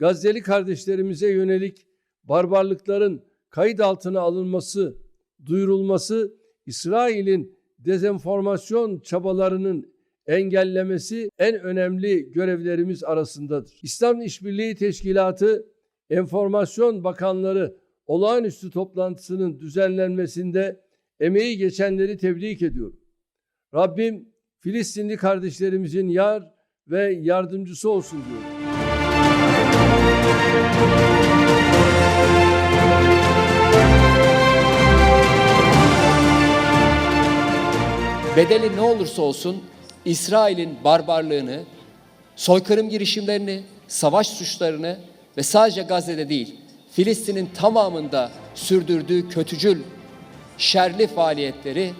Gazze'li kardeşlerimize yönelik barbarlıkların kayıt altına alınması, duyurulması, İsrail'in dezenformasyon çabalarının engellemesi en önemli görevlerimiz arasındadır. İslam İşbirliği Teşkilatı Enformasyon Bakanları olağanüstü toplantısının düzenlenmesinde emeği geçenleri tebrik ediyorum. Rabbim Filistinli kardeşlerimizin yar ve yardımcısı olsun diyorum. Bedeli ne olursa olsun İsrail'in barbarlığını, soykırım girişimlerini, savaş suçlarını ve sadece Gazze'de değil, Filistin'in tamamında sürdürdüğü kötücül, şerli faaliyetleri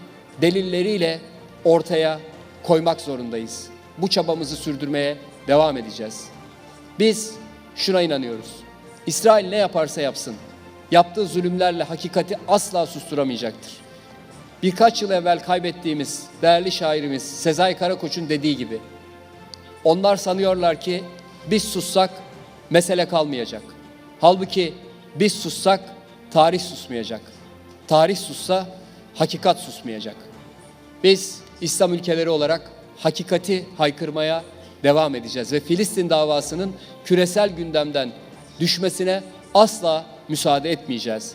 delilleriyle ortaya koymak zorundayız. Bu çabamızı sürdürmeye devam edeceğiz. Biz şuna inanıyoruz. İsrail ne yaparsa yapsın, yaptığı zulümlerle hakikati asla susturamayacaktır. Birkaç yıl evvel kaybettiğimiz değerli şairimiz Sezai Karakoç'un dediği gibi onlar sanıyorlar ki biz sussak mesele kalmayacak. Halbuki biz sussak tarih susmayacak. Tarih sussa hakikat susmayacak. Biz İslam ülkeleri olarak hakikati haykırmaya devam edeceğiz ve Filistin davasının küresel gündemden düşmesine asla müsaade etmeyeceğiz.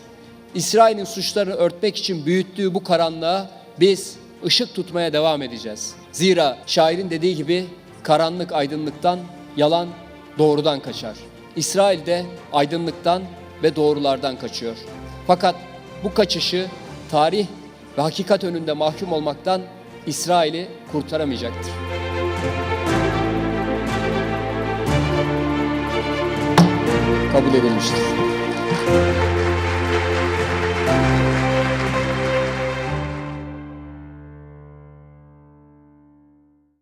İsrail'in suçlarını örtmek için büyüttüğü bu karanlığa biz ışık tutmaya devam edeceğiz. Zira şairin dediği gibi karanlık aydınlıktan, yalan doğrudan kaçar. İsrail de aydınlıktan ve doğrulardan kaçıyor. Fakat bu kaçışı tarih ve hakikat önünde mahkum olmaktan İsrail'i kurtaramayacaktır. Kabul edilmiştir.